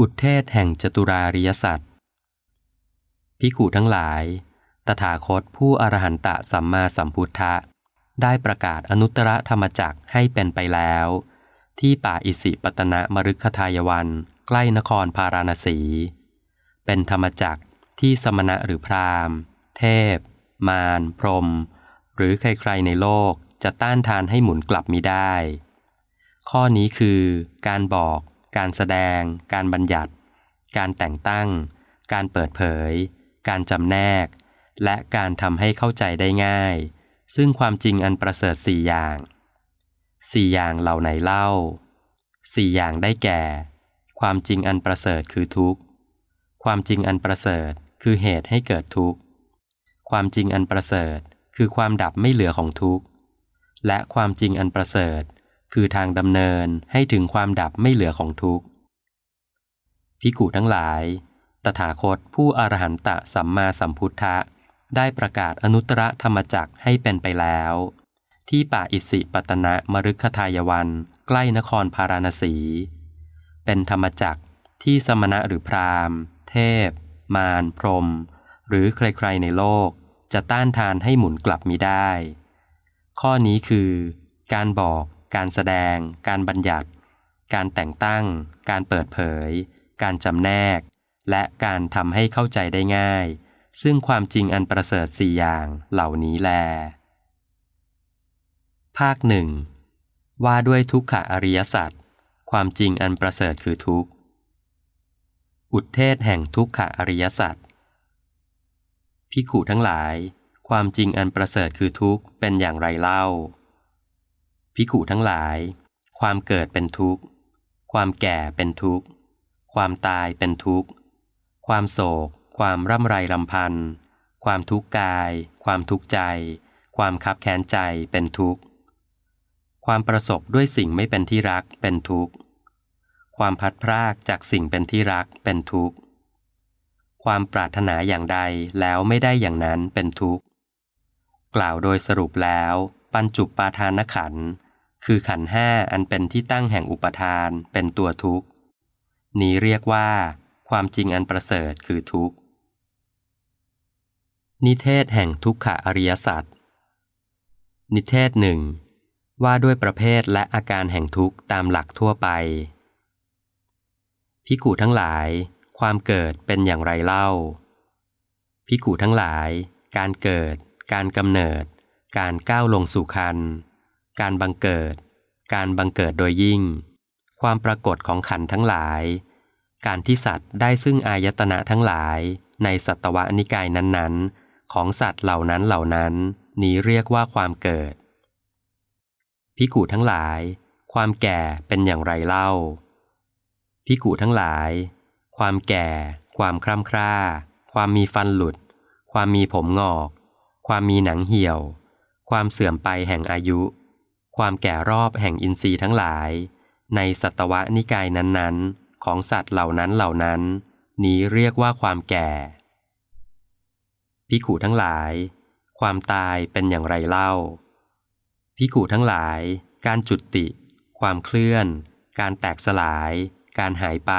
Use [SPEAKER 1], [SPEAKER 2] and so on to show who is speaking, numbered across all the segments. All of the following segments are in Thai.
[SPEAKER 1] อุทเทศแห่งจตุราริยสัตว์พิขูทั้งหลาย ตถาคตผู้อรหันตะสัมมาสัมพุทธะ ได้ประกาศอนุตตรธรรมจักให้เป็นไปแล้ว ที่ป่าอิสิปตนะมฤคทายวัน ใกล้นครพาราณสี เป็นธรรมจักที่สมณะหรือพราหมณ์ เทพ มารพรหมหรือใครๆในโลกจะต้านทานให้หมุนกลับมิได้ ข้อนี้คือการบอก การแสดง การบัญญัติ การแต่งตั้ง การเปิดเผย การจำแนก และการทำให้เข้าใจได้ง่าย ซึ่งความจริงอันประเสริฐสี่อย่างสี่อย่างเหล่าไหนเล่าสี่อย่างได้แก่ ความจริงอันประเสริฐคือทุกข์ ความจริงอันประเสริฐคือเหตุให้เกิดทุกข์ ความจริงอันประเสริฐคือความดับไม่เหลือของทุกข์ และความจริงอันประเสริฐ คือทางดำเนินให้ถึงความดับไม่เหลือของทุกข์พิกุทั้งหลาย ตถาคตผู้อรหันตะสัมมาสัมพุทธะ ได้ประกาศอนุตตรธรรมจักให้เป็นไปแล้ว ที่ป่าอิสิปตนะมฤคทายวันใกล้นครพาราณสี เป็นธรรมจักที่สมณะหรือพราหมณ์ เทพ มาร พรม หรือใครๆในโลกจะต้านทานให้หมุนกลับมิได้ ข้อนี้คือ การบอก การแสดง การบัญญัติ การแต่งตั้ง การเปิดเผย การจำแนก และการทำให้เข้าใจได้ง่าย ซึ่งความจริงอันประเสริฐสี่อย่างเหล่านี้แล ภาคหนึ่งว่าด้วยทุกขอริยสัจความจริงอันประเสริฐคือทุกข์ อุทเทศแห่งทุกขอริยสัจพิขูทั้งหลาย ความจริงอันประเสริฐคือทุกข์เป็นอย่างไรเล่า พิขูทั้งหลาย ความเกิดเป็นทุกข์ ความแก่เป็นทุกข์ ความตายเป็นทุกข์ ความโศก ความร่ำไรรำพันธ์ ความทุกข์กาย ความทุกข์ใจ ความคับแค้นใจเป็นทุกข์ ความประสบด้วยสิ่งไม่เป็นที่รักเป็นทุกข์ ความพัดพรากจากสิ่งเป็นที่รักเป็นทุกข์ ความปรารถนาอย่างใดแล้วไม่ได้อย่างนั้นเป็นทุกข์ กล่าวโดยสรุปแล้วปัญจุปปาทานขันธ์ คือขันห้าอันเป็นที่ตั้งแห่งอุปทานเป็นตัวทุกข์ นี้เรียกว่า ความจริงอันประเสริฐคือทุกข์ นิเทศแห่งทุกขอริยสัจนิเทศหนึ่งว่าด้วยประเภทและอาการแห่งทุกข์ตามหลักทั่วไป พิกูทั้งหลาย ความเกิดเป็นอย่างไรเล่า พิกูทั้งหลาย การเกิด การกำเนิด การก้าวลงสู่คัน การบังเกิด การบังเกิดโดยยิ่ง ความปรากฏของขันทั้งหลาย การที่สัตว์ได้ซึ่งอายตนะทั้งหลาย ในสัตวนิกายนั้นๆ ของสัตว์เหล่านั้นเหล่านั้น นี้เรียกว่าความเกิดพิกูทั้งหลาย ความแก่เป็นอย่างไรเล่าพิกูทั้งหลาย ความแก่ ความคร่ำคร่า ความมีฟันหลุด ความมีผมงอก ความมีหนังเหี่ยว ความเสื่อมไปแห่งอายุ ความแก่รอบแห่งอินทรีย์ทั้งหลาย ในสัตวนิกายนั้นๆ ของสัตว์เหล่านั้นเหล่านั้น นี้เรียกว่าความแก่ พิขูทั้งหลาย ความตายเป็นอย่างไรเล่า พิขูทั้งหลาย การจุดติ ความเคลื่อน การแตกสลาย การหายไป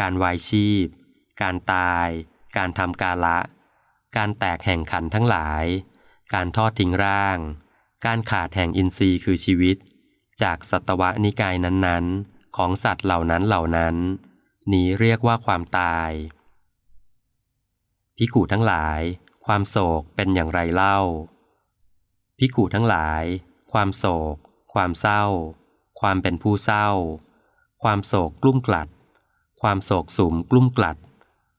[SPEAKER 1] การวายชีพ การตาย การทำกาละ การแตกแห่งขันทั้งหลาย การทอดทิ้งร่าง การขาดแห่งอินทรีย์คือชีวิต จากสัตวนิกายนั้นๆ ของสัตว์เหล่านั้นเหล่านั้น นี้เรียกว่าความตายพิกูทั้งหลาย ความโศกเป็นอย่างไรเล่าพิกูทั้งหลาย ความโศก ความเศร้า ความเป็นผู้เศร้า ความโศกกลุ้มกลัด ความโศกสุมกลุ้มกลัด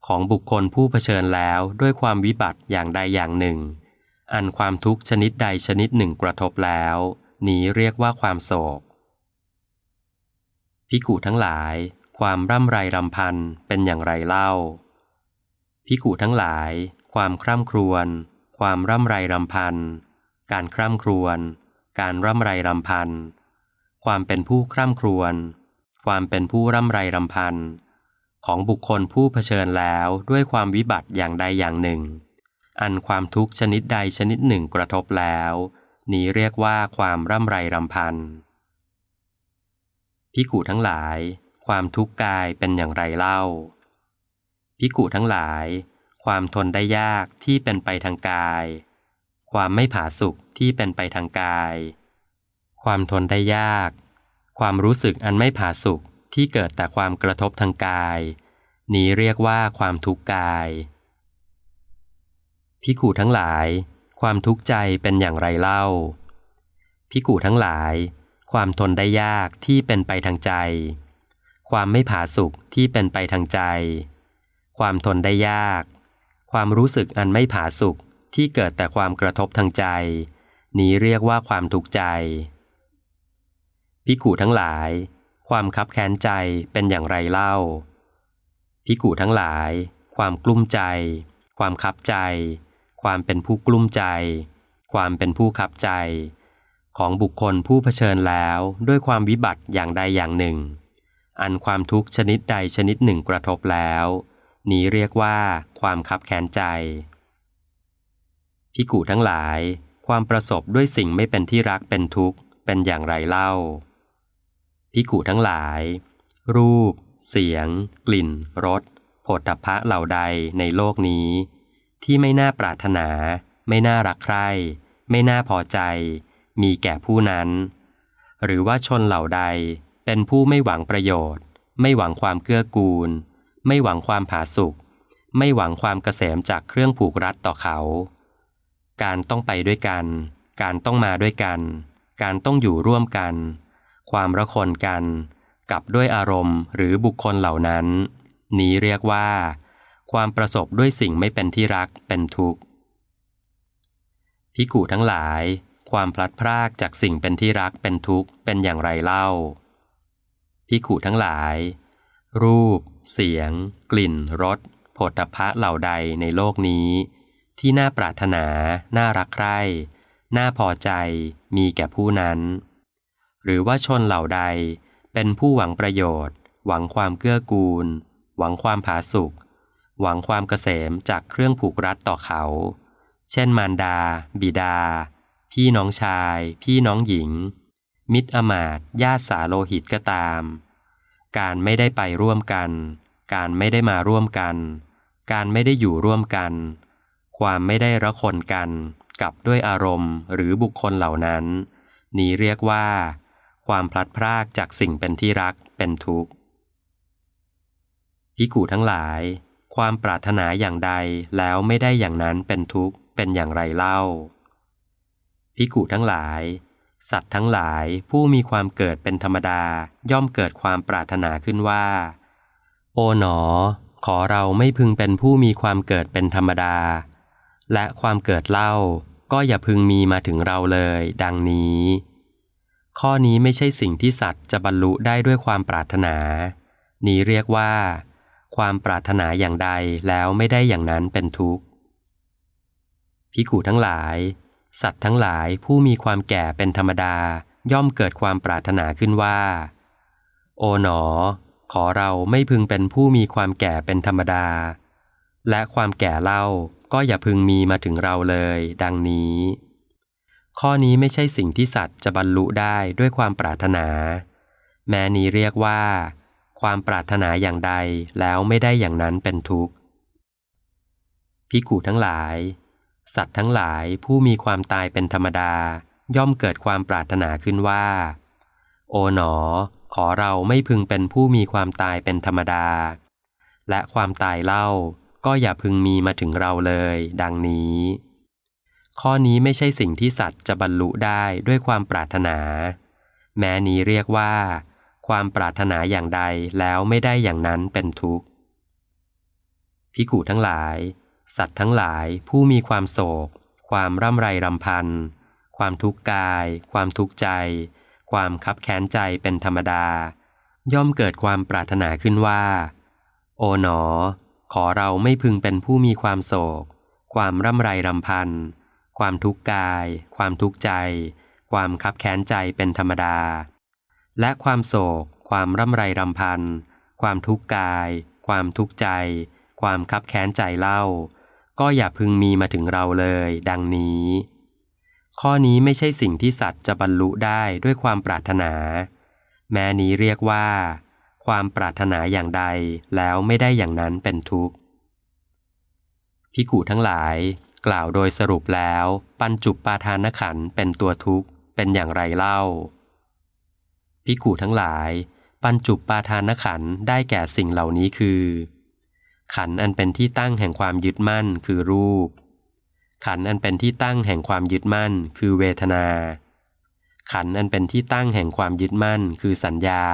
[SPEAKER 1] ของบุคคลผู้เผชิญแล้วด้วยความวิบัติอย่างใดอย่างหนึ่ง อันความทุกข์ชนิดใดชนิดหนึ่งกระทบแล้ว นี้เรียกว่าความโศก พิกุทั้งหลาย ความร่ำไรรำพันเป็นอย่างไรเล่า พิกุทั้งหลาย ความคร่ำครวญ ความร่ำไรรำพัน การคร่ำครวญ การร่ำไรรำพัน ความเป็นผู้คร่ำครวญ ความเป็นผู้ร่ำไรรำพัน ของบุคคลผู้เผชิญแล้วด้วยความวิบัติอย่างใดอย่างหนึ่ง อันความทุกข์ชนิดใดชนิดหนึ่งกระทบแล้ว นี้เรียกว่าความร่ำไรรำพันพิกูทั้งหลาย ความทุกข์กายเป็นอย่างไรเล่าพิกุทั้งหลาย ความทนได้ยากที่เป็นไปทางกาย ความไม่ผาสุกที่เป็นไปทางกาย ความทนได้ยาก ความรู้สึกอันไม่ผาสุกที่เกิดแต่ความกระทบทางกาย นี้เรียกว่าความทุกข์กาย พิกุทั้งหลาย ความทุกข์ใจเป็นอย่างไรเล่า พิกุทั้งหลาย ความทนได้ยากที่เป็นไปทางใจ ความไม่ผาสุกที่เป็นไปทางใจ ความทนได้ยาก ความรู้สึกอันไม่ผาสุกที่เกิดแต่ความกระทบทางใจ นี้เรียกว่าความทุกข์ใจ พิกุทั้งหลาย ความคับแค้นใจเป็นอย่างไรเล่า พิกุทั้งหลาย ความกลุ้มใจ ความคับใจ ความเป็นผู้กลุ้มใจ ความเป็นผู้ขับใจ ของบุคคลผู้เผชิญแล้วด้วยความวิบัติอย่างใดอย่างหนึ่ง อันความทุกข์ชนิดใดชนิดหนึ่งกระทบแล้ว นี้เรียกว่าความคับแค้นใจ พิกุทั้งหลาย ความประสบด้วยสิ่งไม่เป็นที่รักเป็นทุกข์เป็นอย่างไรเล่า พิกุทั้งหลาย รูป เสียง กลิ่นรสผฏฐัพพะเหล่าใดในโลกนี้ ที่ไม่น่าปรารถนา ไม่น่ารักใคร่ไม่น่าพอใจ มีแก่ผู้นั้น หรือว่าชนเหล่าใดเป็นผู้ไม่หวังประโยชน์ ไม่หวังความเกื้อกูล ไม่หวังความผาสุกไม่หวังความเกษมจากเครื่องผูกรัดต่อเขา การต้องไปด้วยกัน การต้องมาด้วยกัน การต้องอยู่ร่วมกัน ความระคนกัน กับด้วยอารมณ์หรือบุคคลเหล่านั้น นี้เรียกว่า ความประสบด้วยสิ่งไม่เป็นที่รักเป็นทุกข์พิกุทั้งหลาย ความพลัดพรากจากสิ่งเป็นที่รักเป็นทุกข์เป็นอย่างไรเล่าพิกุทั้งหลาย รูป เสียง กลิ่นรสผฏฐัพพะเหล่าใดในโลกนี้ ที่น่าปรารถนา น่ารักใคร่น่าพอใจ มีแก่ผู้นั้น หรือว่าชนเหล่าใด เป็นผู้หวังประโยชน์ หวังความเกื้อกูล หวังความผาสุก หวังความเกษมจากเครื่องผูกรัดต่อเขา เช่นมารดา บิดา พี่น้องชาย พี่น้องหญิง มิตรอมาตญาติสาโลหิตก็ตาม การไม่ได้ไปร่วมกัน การไม่ได้มาร่วมกัน การไม่ได้อยู่ร่วมกัน ความไม่ได้ระคนกันกับด้วยอารมณ์หรือบุคคลเหล่านั้น นี้เรียกว่า ความพลัดพรากจากสิ่งเป็นที่รักเป็นทุกข์พิกุทั้งหลาย ความปรารถนาอย่างใดแล้วไม่ได้อย่างนั้นเป็นทุกข์เป็นอย่างไรเล่าพิกุทั้งหลาย สัตว์ทั้งหลายผู้มีความเกิดเป็นธรรมดาย่อมเกิดความปรารถนาขึ้นว่า โอ๋หนอ ขอเราไม่พึงเป็นผู้มีความเกิดเป็นธรรมดา และความเกิดเล่าก็อย่าพึงมีมาถึงเราเลย ดังนี้ ข้อนี้ไม่ใช่สิ่งที่สัตว์จะบรรลุได้ด้วยความปรารถนา นี้เรียกว่า ความปรารถนาอย่างใดแล้วไม่ได้อย่างนั้นเป็นทุกข์พิกุทั้งหลาย สัตว์ทั้งหลายผู้มีความแก่เป็นธรรมดาย่อมเกิดความปรารถนาขึ้นว่า โอ๋หนอ ขอเราไม่พึงเป็นผู้มีความแก่เป็นธรรมดา และความแก่เล่าก็อย่าพึงมีมาถึงเราเลย ดังนี้ ข้อนี้ไม่ใช่สิ่งที่สัตว์จะบรรลุได้ด้วยความปรารถนา แม้นี้เรียกว่า ความปรารถนาอย่างใดแล้วไม่ได้อย่างนั้นเป็นทุกข์พิกุทั้งหลาย สัตว์ทั้งหลายผู้มีความตายเป็นธรรมดา ย่อมเกิดความปรารถนาขึ้นว่า โอ๋หนอ ขอเราไม่พึงเป็นผู้มีความตายเป็นธรรมดา และความตายเล่าก็อย่าพึงมีมาถึงเราเลย ดังนี้ ข้อนี้ไม่ใช่สิ่งที่สัตว์จะบรรลุได้ด้วยความปรารถนา แม้นี้เรียกว่า ความปรารถนาอย่างใดแล้วไม่ได้อย่างนั้นเป็นทุกข์พิกุทั้งหลาย สัตว์ทั้งหลายผู้มีความโศก ความร่ำไรรำพัน ความทุกข์กาย ความทุกข์ใจ ความคับแค้นใจเป็นธรรมดา ย่อมเกิดความปรารถนาขึ้นว่า โอ๋หนอ ขอเราไม่พึงเป็นผู้มีความโศก ความร่ำไรรำพัน ความทุกข์กาย ความทุกข์ใจ ความคับแค้นใจเป็นธรรมดา และความโศก ความร่ำไรรำพัน ความทุกข์กาย ความทุกข์ใจ ความคับแค้นใจเล่า ก็อย่าพึงมีมาถึงเราเลย ดังนี้ ข้อนี้ไม่ใช่สิ่งที่สัตว์จะบรรลุได้ด้วยความปรารถนา แม้นี้เรียกว่า ความปรารถนาอย่างใดแล้วไม่ได้อย่างนั้นเป็นทุกข์พิกูทั้งหลาย กล่าวโดยสรุปแล้ว ปัญจุปปาทานขันเป็นตัวทุกข์เป็นอย่างไรเล่า พิกูทั้งหลาย ปัญจุปปาทานขันได้แก่สิ่งเหล่านี้คือ ขันอันเป็นที่ตั้งแห่งความยึดมั่นคือรูป ขันอันเป็นที่ตั้งแห่งความยึดมั่น คือเวทนา ขันอันเป็นที่ตั้งแห่งความยึดมั่น คือสัญญา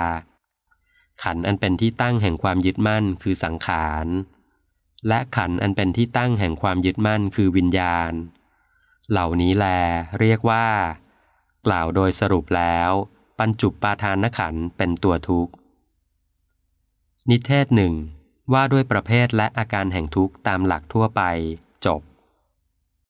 [SPEAKER 1] ขันอันเป็นที่ตั้งแห่งความยึดมั่น คือสังขารและขันอันเป็นที่ตั้งแห่งความยึดมั่นคือวิญญาณ เหล่านี้แลเรียกว่า กล่าวโดยสรุปแล้ว ปัญจุปปาทานขันเป็นตัวทุกข์ นิเทศหนึ่งว่าด้วยประเภทและอาการแห่งทุกข์ตามหลักทั่วไปจบ